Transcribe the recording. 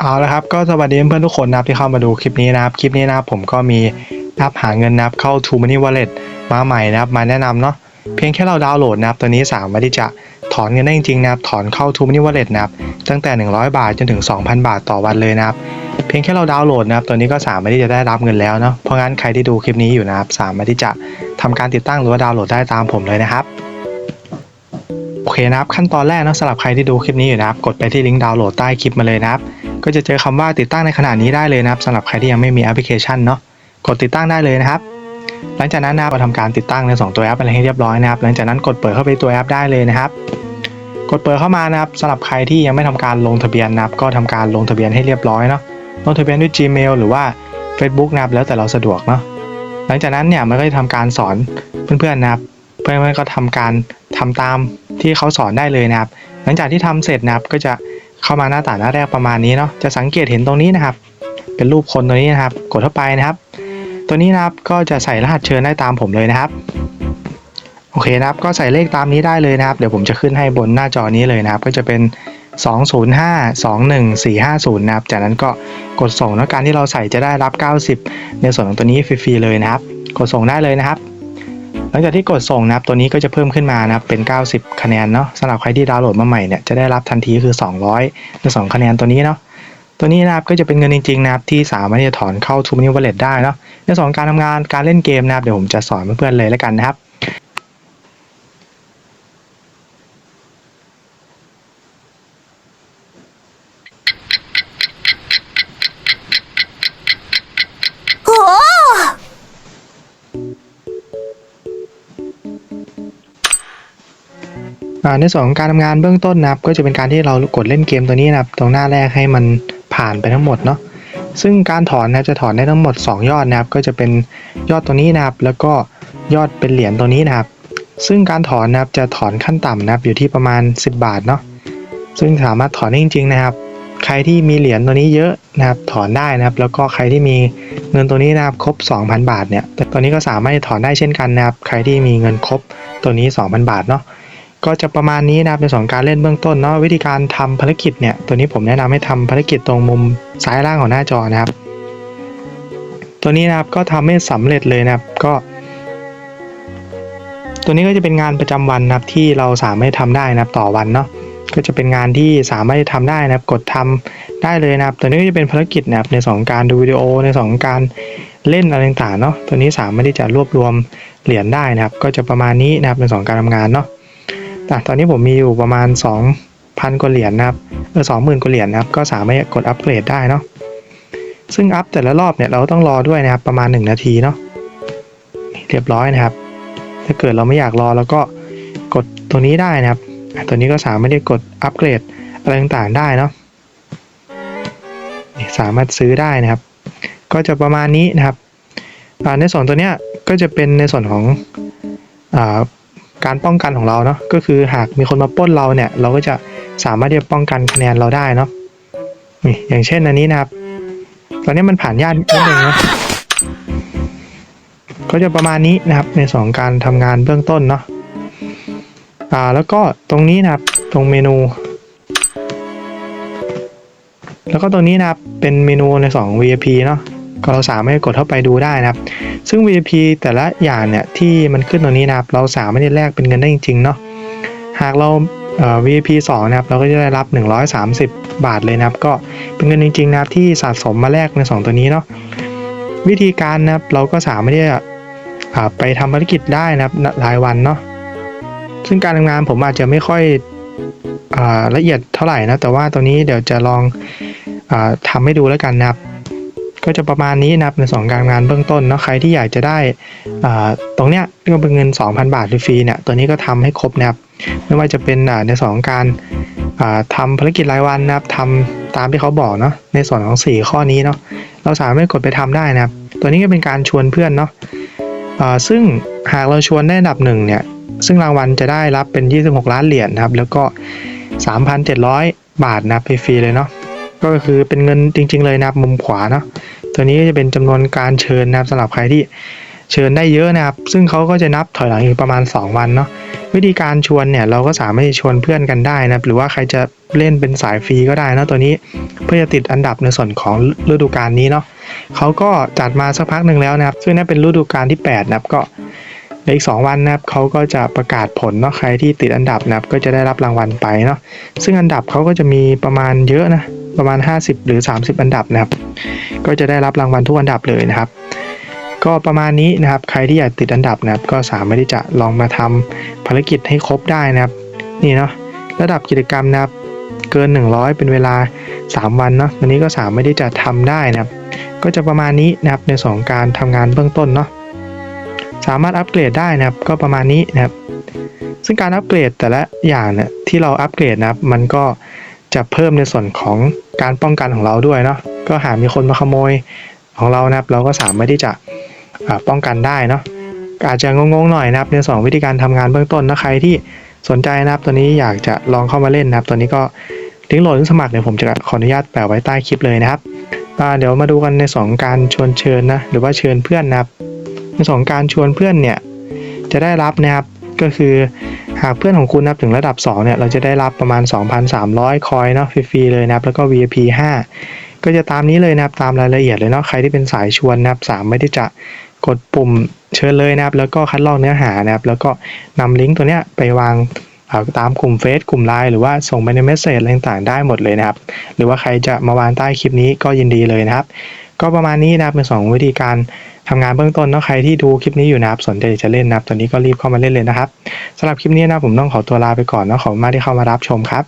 เอาละครับก็สวัสดีเพื่อนทุกคนนะครับที่เข้ามาดูคลิปนี้นะครับคลิปนี้นะครับผมก็มีนับหาเงินนับเข้า t ู Money Wallet มาใหม่นะครับมาแนะนำเนาะเพียงแค่เราดาวน์โหลดนะครับตัวนี้สามารถที่จะถอนเงินได้จริงๆนะครับถอนเข้า t ู Money Wallet นะครับตั้งแต่ 100 บาทจนถึง 2,000 บาทต่อวันเลยนะครับเพียงแค่เราดาวน์โหลดนะครับตัวนี้ก็สามารถที่จะได้รับเงินแล้วเนาะเพราะงั้นใครที่ดูคลิปนี้อยู่นะครับสามารถที่จะทำการติดตั้งหรือว่าดาวน์โหลดได้ตามผมเลยนะครับ เคนะครับขั้นตอนแรกนะสำหรับใครที่ดูคลิปนี้อยู่นะครับ กดไปที่ลิงก์ดาวน์โหลดใต้คลิปมาเลยนะครับ ก็จะเจอคำว่าติดตั้งในขณะนี้ได้เลยนะครับสำหรับใครที่ยังไม่มีแอปพลิเคชันเนาะกดติดตั้งได้เลยนะครับ หลังจากนั้นนะครับเราทำการติดตั้งในสองตัวแอปอะไรให้เรียบร้อยนะครับ หลังจากนั้นกดเปิดเข้าไปตัวแอปได้เลยนะครับ กดเปิดเข้ามานะครับสำหรับใครที่ยังไม่ทำการลงทะเบียนนะครับ ก็ทำการลงทะเบียนให้เรียบร้อยเนาะลงทะเบียนด้วย Gmail หรือว่า Facebook นะครับแล้วแต่เราสะดวกเนาะหลังจากนั้นเนี่ยมันก็จะทำการสอนเพื่อนๆนะครับ เพื่อนๆก็ทำการทำตามที่เขาสอนได้เลยนะครับ หลังจากที่ทำเสร็จนะครับก็จะเข้ามาหน้าต่างหน้าแรกประมาณนี้เนาะจะสังเกตเห็นตรงนี้นะครับ เป็นรูปคนตัวนี้นะครับ กดเข้าไปนะครับ ตัวนี้นะครับก็จะใส่รหัสเชิญได้ตามผมเลยนะครับโอเคนะครับก็ใส่เลขตามนี้ได้เลยนะครับ เดี๋ยวผมจะขึ้นให้บนหน้าจอนี้เลยนะครับ ก็จะเป็น 205 21 450 นะครับ จากนั้นก็กดส่งแล้วการที่เราใส่จะได้รับ 90 ในส่วนของตัวนี้ฟรีๆเลยนะครับ กดส่งได้เลยนะครับ หลังจากที่กดส่งนะครับตัวนี้ก็จะเพิ่มขึ้นมานะครับเป็น 90 คะแนนเนาะสำหรับใครที่ดาวน์โหลดมาใหม่เนี่ยจะได้รับทันทีคือ 200หรือ2คะแนนตัวนี้เนาะตัวนี้นะครับก็จะเป็นเงินจริงๆนะครับที่สามารถที่จะถอนเข้า t ู Money Wallet ได้เนาะในส่วนการทำงานการเล่นเกมนะครับเดี๋ยวผมจะสอนเพื่อนๆเลยแล้วกันนะครับ ในส่วนของการทำงานเบื้องต้นนะครับ ก็จะเป็นการที่เรากดเล่นเกมตัวนี้นะครับ ตรงหน้าแรกให้มันผ่านไปทั้งหมดเนาะซึ่งการถอนนะจะถอนได้ทั้งหมด 2 ยอดนะครับ ก็จะเป็นยอดตัวนี้นะครับ แล้วก็ยอดเป็นเหรียญตัวนี้นะครับ ซึ่งการถอนนะครับจะถอนขั้นต่ำนะครับอยู่ที่ประมาณ 10 บาทเนาะซึ่งสามารถถอนได้จริง ๆ นะครับ ใครที่มีเหรียญตัวนี้เยอะนะครับ ถอนได้นะครับ แล้วก็ใครที่มีเงินตัวนี้นะครับครบ 2,000 บาทเนี่ยตัวนี้ก็สามารถถอนได้เช่นกันนะครับ ใครที่มีเงินครบตัวนี้ 2,000 บาทเนาะ ก็จะประมาณนี้นะครับในส่วนของการเล่นเบื้องต้นเนาะวิธีการทำภารกิจเนี่ยตัวนี้ผมแนะนำให้ทำภารกิจตรงมุมซ้ายล่างของหน้าจอนะครับ ตัวนี้นะครับก็ทำให้สำเร็จเลยนะครับก็ ตัวนี้ก็จะเป็นงานประจำวันนะครับที่เราสามารถทำได้นะครับต่อวันเนาะก็จะเป็นงานที่สามารถทำได้นะครับกดทำได้เลยนะครับ ตัวนี้ก็จะเป็นภารกิจนะครับในสองการดูวิดีโอในสองการเล่นอะไรต่างๆเนาะตัวนี้สามารถที่จะรวบรวมเหรียญได้นะครับ ก็จะประมาณนี้นะครับในส่วนของการทำงานเนาะ อะตอนนี้ผมมีอยู่ประมาณ 2,000กว่าเหรียญนะครับเออสองหมื่นกว่าเหรียญนะครับ ก็สามารถกดอัปเกรดได้เนาะซึ่งอัพแต่ละรอบเนี่ยเราต้องรอด้วยนะครับประมาณ 1 นาทีเนาะเรียบร้อยนะครับ ถ้าเกิดเราไม่อยากรอแล้วก็กดตัวนี้ได้นะครับ ตัวนี้ก็สามารถที่กดอัปเกรดอะไรต่างๆได้เนาะสามารถซื้อได้นะครับ ก็จะประมาณนี้นะครับในส่วนตัวเนี้ยก็จะเป็นในส่วนของอ่า การป้องกันของเราเนาะก็คือหากมีคนมาป้นเราเนี่ย เราก็จะสามารถที่จะป้องกันคะแนนเราได้เนาะนี่อย่างเช่นอันนี้นะครับ ตอนนี้มันผ่านยากนิดนึงนะก็จะประมาณนี้นะครับในสองการทำงานเบื้องต้นเนาะอ่าแล้วก็ตรงนี้นะครับตรงเมนู แล้วก็ตรงนี้นะครับเป็นเมนูในสอง VIP เนาะ ก็เราสามารถกดเข้าไปดูได้นะครับ ซึ่ง VIP แต่ละอย่างเนี่ยที่มันขึ้นตรงนี้นะครับ เราสามารถแลกเป็นเงินได้จริงๆเนาะหากเราเอ่อ VIP 2นะครับเราก็จะได้รับ 130 บาทเลยนะครับ ก็เป็นเงินจริงๆนะครับที่สะสมมาแลกใน 2 ตัวนี้เนาะวิธีการนะครับเราก็สามารถที่จะไปทำภารกิจได้นะครับรายวันเนาะซึ่งการทำงานผมอาจจะไม่ค่อยอละเอียดเท่าไหร่นะแต่ว่าตัวนี้เดี๋ยวจะลองอทำให้ดูแล้วกันนะครับ ก็จะประมาณนี้นะครับในสองการงานเบื้องต้นเนาะใครที่อยากจะได้ตรงเนี้ยก็เป็นเงิน 2,000 บาทฟรีเนี่ยตัวนี้ก็ทำให้ครบนะครับไม่ว่าจะเป็นในสองการอ่าทำภารกิจรายวันนะครับทำตามที่เขาบอกเนาะในส่วนของ 4 ข้อนี้เนาะเราสามารถกดไปทำได้นะครับ ตัวนี้ก็เป็นการชวนเพื่อนเนาะซึ่งหากเราชวนได้อันดับหนึ่งเนี่ยซึ่งรางวัลจะได้รับเป็น 26 ล้านเหรียญนะครับแล้วก็ 3,700 บาทนะครับฟรีๆเลยเนาะ ก็คือเป็นเงินจริง ๆ เลยนะครับมุมขวาเนาะตัวนี้ก็จะเป็นจำนวนการเชิญนะครับสำหรับใครที่เชิญได้เยอะนะครับ ซึ่งเขาก็จะนับถอยหลังอีกประมาณ 2 วันเนาะวิธีการชวนเนี่ยเราก็สามารถชวนเพื่อนกันได้นะหรือว่าใครจะเล่นเป็นสายฟรีก็ได้นะตัวนี้เพื่อจะติดอันดับในส่วนของฤดูกาลนี้เนาะเขาก็จัดมาสักพักหนึ่งแล้วนะครับ ซึ่งนั่นเป็นฤดูกาลที่ 8 นะครับก็ในอีก 2 วันนะครับเขาก็จะประกาศผลเนาะใครที่ติดอันดับนะครับก็จะได้รับรางวัลไปเนาะซึ่งอันดับเขาก็จะมีประมาณเยอะนะ ประมาณ 50 หรือ 30 อันดับนะครับ ก็จะได้รับรางวัลทุกอันดับเลยนะครับ ก็ประมาณนี้นะครับ ใครที่อยากติดอันดับนะครับ ก็สามารถที่จะลองมาทำภารกิจให้ครบได้นะครับ นี่เนาะระดับกิจกรรมนะครับ เกิน 100 เป็นเวลา 3 วันเนาะวันนี้ก็สามารถที่จะทำได้นะครับ ก็จะประมาณนี้นะครับในสองการทำงานเบื้องต้นเนาะสามารถอัปเกรดได้นะครับ ก็ประมาณนี้นะครับซึ่งการอัปเกรดแต่ละอย่างเนี่ยที่เราอัปเกรดนะครับ มันก็ จะเพิ่มในส่วนของการป้องกันของเราด้วยเนาะก็หากมีคนมาขโมยของเรานะครับ เราก็สามารถที่จะป้องกันได้เนาะอาจจะงงๆหน่อยนะครับในสองวิธีการทำงานเบื้องต้นนะใครที่สนใจนะครับตัวนี้อยากจะลองเข้ามาเล่นนะครับตัวนี้ก็ลิงก์โหลดลิงสมัครเดี๋ยวผมจะขออนุญาตแปะไว้ใต้คลิปเลยนะครับเดี๋ยวมาดูกันในสองการชวนเชิญนะหรือว่าเชิญเพื่อนนะครับในสองการชวนเพื่อนเนี่ยจะได้รับนะครับก็คือ หากเพื่อนของคุณนับถึงระดับ 2 เนี่ย เราจะได้รับประมาณ 2,300 คอยเนาะฟรีๆเลยนะครับ แล้วก็ VIP 5 ก็จะตามนี้เลยนะครับตามรายละเอียดเลยเนาะใครที่เป็นสายชวนนะครับสามารถที่จะกดปุ่มเชิญเลยนะครับ แล้วก็คัดลอกเนื้อหานะครับ แล้วก็นำลิงก์ตัวเนี้ยไปวางตามกลุ่มเฟซกลุ่มไลน์หรือว่าส่งไปในเมสเซจอะไรต่างๆได้หมดเลยนะครับ หรือว่าใครจะมาวางใต้คลิปนี้ก็ยินดีเลยนะครับ ก็ประมาณนี้นะครับเป็นสองวิธีการทำงานเบื้องต้นเนาะใครที่ดูคลิปนี้อยู่นะครับสนใจจะเล่นนะครับตอนนี้ก็รีบเข้ามาเล่นเลยนะครับสำหรับคลิปนี้นะผมต้องขอตัวลาไปก่อนเนาะขอบคุณมากที่เข้ามารับชมครับ